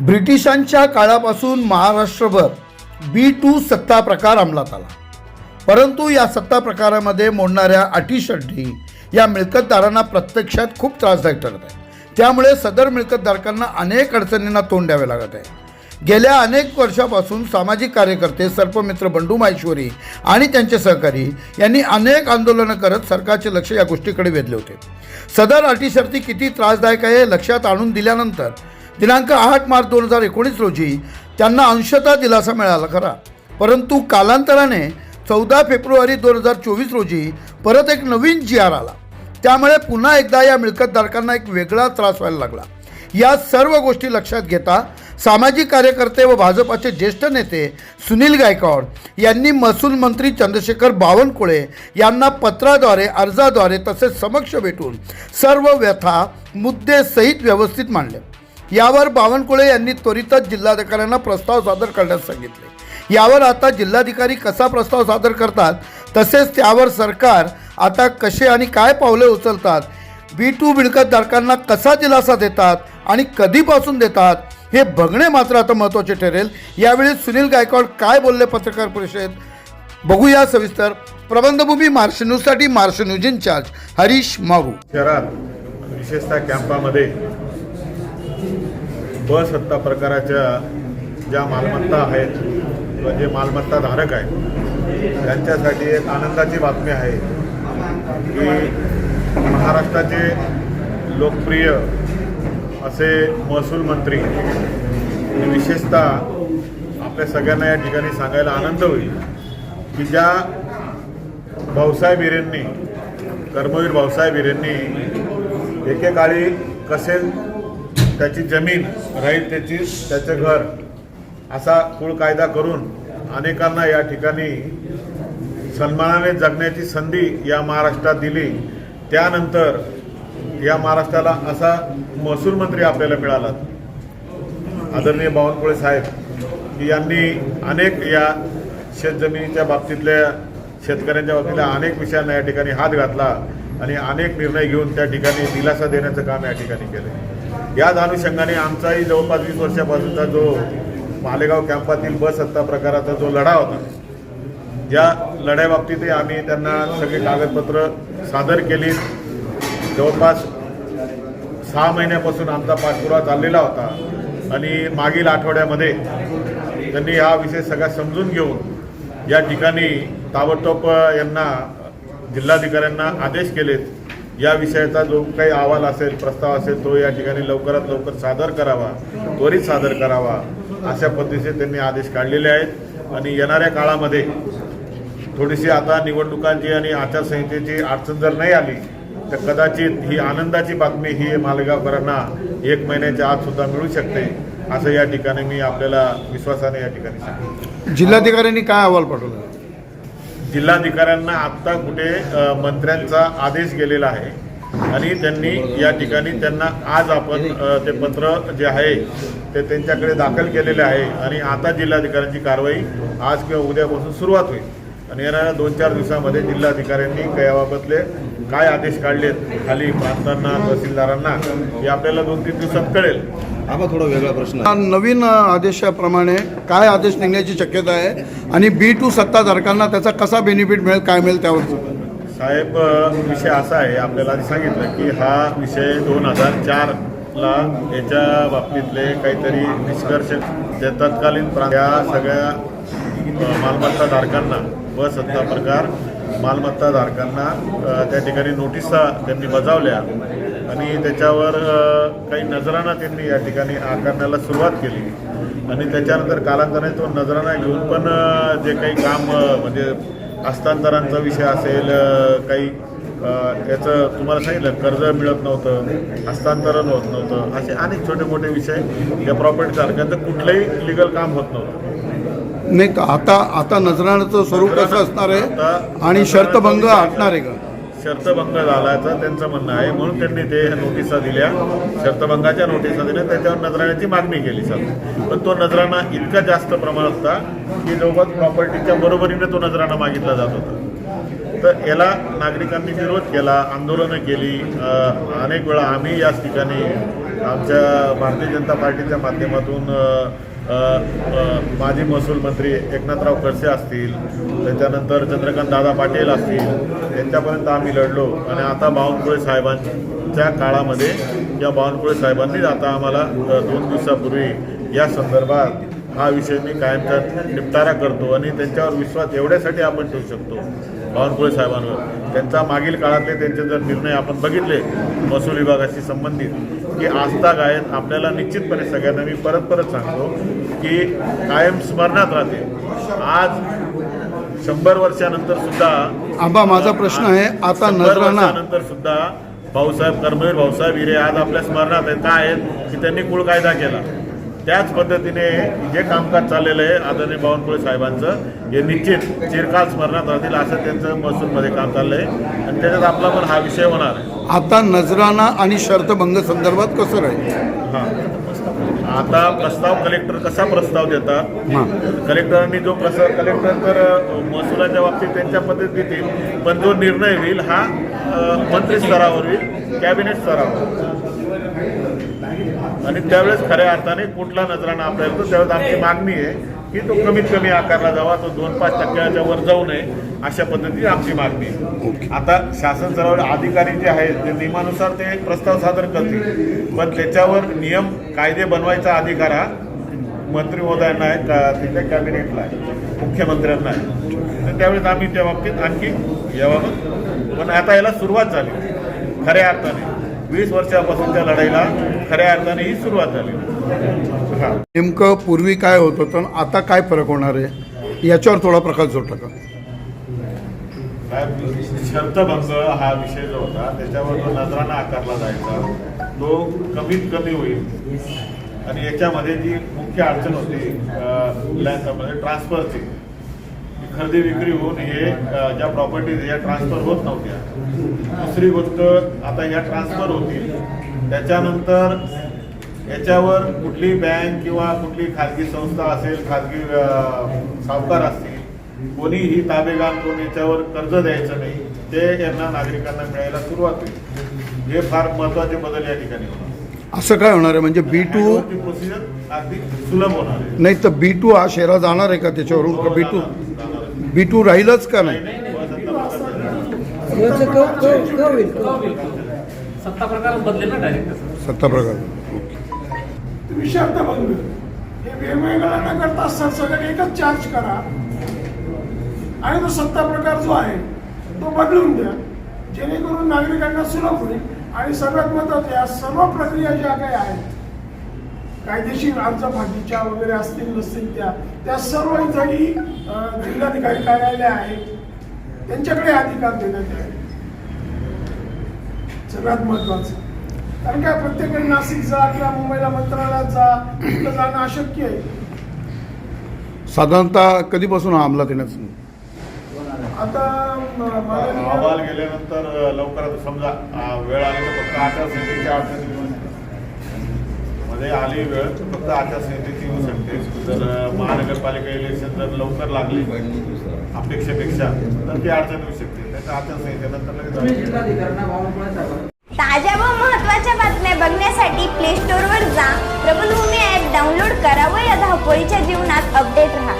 ब्रिटिशांच्या काळापासून महाराष्ट्रभर बी टू सत्ता प्रकार अंमलात आला. परंतु या सत्ता प्रकारामध्ये मोडणाऱ्या अटीशटी या मिळकतदारांना प्रत्यक्षात खूप त्रासदायक ठरत आहे. त्यामुळे सदर मिळकतधारकांना अनेक अडचणींना तोंड द्यावे लागत आहे. गेल्या अनेक वर्षापासून सामाजिक कार्यकर्ते सर्पमित्र बंडू माहेश्वरी आणि त्यांचे सहकारी यांनी अनेक आंदोलनं करत सरकारचे लक्ष या गोष्टीकडे वेधले होते. सदर अटीशर्ती किती त्रासदायक आहे हे लक्षात आणून दिल्यानंतर दिनांक आठ मार्च दोन हजार एकोणीस रोजी त्यांना अंशतः दिलासा मिळाला खरा. परंतु कालांतराने चौदा फेब्रुवारी दोन हजार चोवीस रोजी परत एक नवीन जी आर आला. त्यामुळे पुन्हा एकदा या मिळकतधारकांना एक वेगळा त्रास व्हायला लागला. या सर्व गोष्टी लक्षात घेता सामाजिक कार्यकर्ते व भाजपाचे ज्येष्ठ नेते सुनील गायकवाड यांनी महसूल मंत्री चंद्रशेखर बावनकुळे यांना पत्राद्वारे अर्जाद्वारे तसेच समक्ष भेटून सर्व व्यथा मुद्दे सहित व्यवस्थित मांडले. यावर बावनकुळे यांनी त्वरितच जिल्हाधिकाऱ्यांना प्रस्ताव सादर करण्यास सांगितले. यावर आता जिल्हाधिकारी कसा प्रस्ताव सादर करतात तसेच त्यावर सरकार आता कसे आणि काय पावले उचलतात बी टू मिळकतधारकांना कसा दिलासा देतात आणि कधीपासून देतात हे बघणे मात्र आता महत्त्वाचे ठरेल. यावेळी सुनील गायकवाड काय बोलले पत्रकार परिषदेत? बघूया सविस्तर. प्रबंधभूमी मार्श न्यूजसाठी Marsh news in charge Harish Mahu शहरात विशेषतः कॅम्पामध्ये ब सत्ता प्रकाराच्या ज्या मालमत्ता आहेत किंवा जे मालमत्ता धारक आहेत त्यांच्यासाठी एक आनंदाची बातमी आहे की महाराष्ट्राचे लोकप्रिय असे महसूल मंत्री विशेषतः आपल्या सगळ्यांना या ठिकाणी सांगायला आनंद होईल की ज्या भाऊसाहेब हिरेंनी कर्मवीर भाऊसाहेब हिरेंनी एकेकाळी कसे त्याची जमीन राहील त्याची त्याचं घर. असा कुळ कायदा करून अनेकांना या ठिकाणी सन्मानाने जगण्याची संधी या महाराष्ट्रात दिली. त्यानंतर या महाराष्ट्राला असा महसूल मंत्री आपल्याला मिळाला. आदरणीय बावनकुळे साहेब यांनी अनेक या शेतजमिनीच्या बाबतीतल्या शेतकऱ्यांच्या बाबतीतल्या अनेक विषयांना या ठिकाणी हात घातला आणि अनेक निर्णय घेऊन त्या ठिकाणी दिलासा देण्याचं काम या ठिकाणी केलं. याच अनुषंगाने आमचाही जवळपास वीस वर्षापासूनचा जो मालेगाव कॅम्पातील बस सत्ता प्रकाराचा जो लढा होता या लढ्याबाबतीतही आम्ही त्यांना सगळी कागदपत्र सादर केली. जवळपास सहा महिन्यापासून आमचा पाठपुरावा चाललेला होता आणि मागील आठवड्यामध्ये त्यांनी हा विषय सगळा समजून घेऊन या ठिकाणी ताबडतोब यांना जिल्हाधिकाऱ्यांना आदेश केलेत. या विषयाचा जो काही अहवाल असेल प्रस्ताव असेल तो या ठिकाणी लवकरात लवकर सादर करावा त्वरित सादर करावा अशा पद्धतीचे त्यांनी आदेश काढलेले आहेत. आणि येणाऱ्या काळामध्ये थोडीशी आता निवडणुकांची आणि आचारसंहितेची अडचण जर नाही आली तर कदाचित ही आनंदाची बातमी ही मालगावकरांना एक महिन्याच्या आत सुद्धा मिळू शकते असं या ठिकाणी मी आपल्याला विश्वासाने या ठिकाणी सांगितलं जिल्हाधिकाऱ्यांनी काय अहवाल पाठवला? जिल्हाधिकाऱ्यांना आत्ता कुठे मंत्र्यांचा आदेश गेलेला आहे. आणि त्यांनी या ठिकाणी त्यांना आज आपण ते पत्र जे आहे ते त्यांच्याकडे दाखल केलेले आहे. आणि आता जिल्हाधिकाऱ्यांची कारवाई आज किंवा उद्यापासून सुरुवात होईल. आणि येणाऱ्या दोन चार दिवसामध्ये जिल्हाधिकाऱ्यांनी याबाबतले काय आदेश काढलेत खाली प्रांतांना तहसीलदारांना हे आपल्याला दोन तीन दिवसात कळेल हा मग थोडा वेगळा प्रश्न. नवीन आदेशाप्रमाणे काय आदेश निघण्याची शक्यता आहे आणि बी टू सत्ताधारकांना त्याचा कसा बेनिफिट मिळेल काय मिळेल त्यावर साहेब विषय असा आहे आपल्याला आधी सांगितलं की हा विषय दोन हजार चारला याच्या बाबतीतले काहीतरी निष्कर्ष जे तत्कालीन प्रा- त्या सगळ्या अ, मालमत्ताधारकांना व सत्ता प्रकार मालमत्ताधारकांना धारकांना त्या ठिकाणी नोटिसा त्यांनी बजावल्या आणि त्याच्यावर काही नजराना त्यांनी या ठिकाणी आकारण्याला सुरुवात केली. आणि त्याच्यानंतर कालांतराने तो नजराना घेऊन पण जे काही काम म्हणजे हस्तांतरांचा विषय असेल काही याचं तुम्हाला सांगितलं कर्ज मिळत नव्हतं हस्तांतरण होत नव्हतं असे अनेक छोटे मोठे विषय या प्रॉपर्टी सारख्यांचं कुठलंही लिगल काम होत नव्हतं. नाही तर आता आता नजराण्याचं स्वरूप कसं असणार आहे? आणि शर्तभंग हटणार आहे का? शर्तभंग झाल्याचं त्यांचं म्हणणं आहे म्हणून त्यांनी ते नोटिसा दिल्या. शर्तभंगाच्या नोटिसा दिल्या त्याच्यावर नजराण्याची मागणी केली सर. पण तो नजराणा इतका जास्त प्रमाणात होता की जवळपास प्रॉपर्टीच्या बरोबरीने तो नजराणा मागितला जात होता. तर याला नागरिकांनी विरोध केला आंदोलनं केली. अनेक वेळा आम्ही याच ठिकाणी आमच्या भारतीय जनता पार्टीच्या माध्यमातून माजी महसूल मंत्री एकनाथराव खडसे असतील त्याच्यानंतर चंद्रकांत दादा पाटील असतील त्यांच्यापर्यंत आम्ही लढलो. आणि आता बावनकुळे साहेबांच्या काळामध्ये या बावनकुळे साहेबांनीच आता आम्हाला दोन दिवसापूर्वी या संदर्भात हा विषय मी कायमचा निपटारा करतो आणि त्यांच्यावर विश्वास एवढ्यासाठी आपण ठेवू शकतो. बावनकुळे साहेबांवर. त्यांचा मागील काळातले त्यांचे जर निर्णय आपण बघितले महसूल विभागाशी संबंधित की आस्था गायन आपल्याला निश्चितपणे सगळ्यांना मी परत परत सांगतो की कायम स्मरणात राहते. आज शंभर वर्षानंतर सुद्धा आंबा माझा प्रश्न आहे आता वर्षानंतर सुद्धा भाऊसाहेब कर्मवीर भाऊसाहेब हिरे आज आपल्या स्मरणात आहेत. काय आहेत? की त्यांनी कुळ कायदा केला? त्याच पद्धतीने जे कामकाज चाललेलं आहे आदरणीय बावनकुळे साहेबांचं हे निश्चित चिरकाल स्मरणात राहतील असं त्यांचं महसूलमध्ये काम चाललंय. आणि त्याच्यात आपला पण हा विषय होणार आहे. आता नजराना आणि शर्तभंग संदर्भात कसं राहील? हा. आता प्रस्ताव कलेक्टर कसा प्रस्ताव देतात? हां. कलेक्टरांनी जो प्रस्ताव कलेक्टर तर महसुलाच्या बाबतीत त्यांच्या पद्धतीत देतील पण जो निर्णय होईल हा मंत्री स्तरावर होईल कॅबिनेट स्तरावर. आणि त्यावेळेस खऱ्या अर्थाने कुठला नजराणा आपल्याला येतो. त्यावेळेस आमची मागणी आहे की तो कमीत कमी आकारला जावा तो दोन पाच टक्क्याच्या वर जाऊ नये अशा पद्धतीची आमची मागणी आहे. आता शासन स्तरावर अधिकारी जे आहेत ते नियमानुसार ते प्रस्ताव सादर करतील. पण त्याच्यावर नियम कायदे बनवायचा अधिकार हा मंत्री महोदयांना आहे का तिथल्या कॅबिनेटला आहे मुख्यमंत्र्यांना आहे. तर त्यावेळेस आम्ही त्या बाबतीत आणखी याबाबत पण आता याला सुरुवात झाली. खऱ्या अर्थाने वीस वर्षापासूनच्या लढाईला खऱ्या अर्थाने ही सुरुवात झाली. हा. नेमकं पूर्वी काय होत होतं आता काय फरक होणार आहे? याच्यावर थोडा प्रकाश जोडला का? शर्तभंग हा विषय जो होता त्याच्यावर जो नजराना आकारला जायचा. तो कमीत कमी होईल. आणि याच्यामध्ये जी मुख्य अडचण होती म्हणजे ट्रान्सफरची खरेदी विक्री होऊन हे ज्या प्रॉपर्टीज या ट्रान्सफर होत नव्हत्या. दुसरी गोष्ट आता या ट्रान्सफर होतील. त्याच्यानंतर याच्यावर कुठली बँक किंवा कुठली खाजगी संस्था असेल खाजगी सावकार असतील कोणीही ताबेगान कोण याच्यावर कर्ज द्यायचं नाही ते यांना नागरिकांना मिळायला सुरुवात होईल. हे फार महत्त्वाचे बदल या ठिकाणी होणार. असं काय होणार आहे? म्हणजे बी टू प्रोसिजर अगदी सुलभ होणार आहे. नाही तर बी टू हा शेरा जाणार आहे का त्याच्यावरून? का बी टू. बी टू राहीलच का नाही? सत्ता बदलेल ना डायरेक्ट प्रकार हे वेगवेगळा न करता सरसकट एकच चार्ज करा. आणि तो सत्ता प्रकार जो आहे तो बदलून द्या. जेणेकरून नागरिकांना सुलभ होईल. आणि सर्वात महत्वाचं या सर्व प्रक्रिया ज्या काही आहेत कायदेशीर अर्ज फाटीच्या वगैरे असतील नसतील त्या त्या सर्व जागी जिल्हाधिकारी कार्यालय आहेत त्यांच्याकडे अधिकार देण्यात यावे. सगळ्यात महत्वाचं कारण काय प्रत्येकाने नाशिक जा किंवा मुंबईला मंत्रालयात जा तिथं जाणं अशक्य आहे. साधारणतः कधीपासून हा अंमलात येण्याचं आता अहवाल गेल्यानंतर लवकरात समजा वेळ आली तर फक्त आचारसंहितेची अडचण म्हणजे आली वेळ फक्त आचारसंहितेची येऊ शकते. जर महानगरपालिका इलेक्शन जर लवकर लागली. अपेक्षेपेक्षा तर ती अडचण येऊ शकते. त्याच्या आचारसंहितेनंतर लगेच ताज्या व महत्त्वाच्या बातम्या बघण्यासाठी प्ले स्टोअरवर जा. प्रबलभूमी ॲप डाउनलोड करा व या धावपळीच्या जीवनात अपडेट राहा.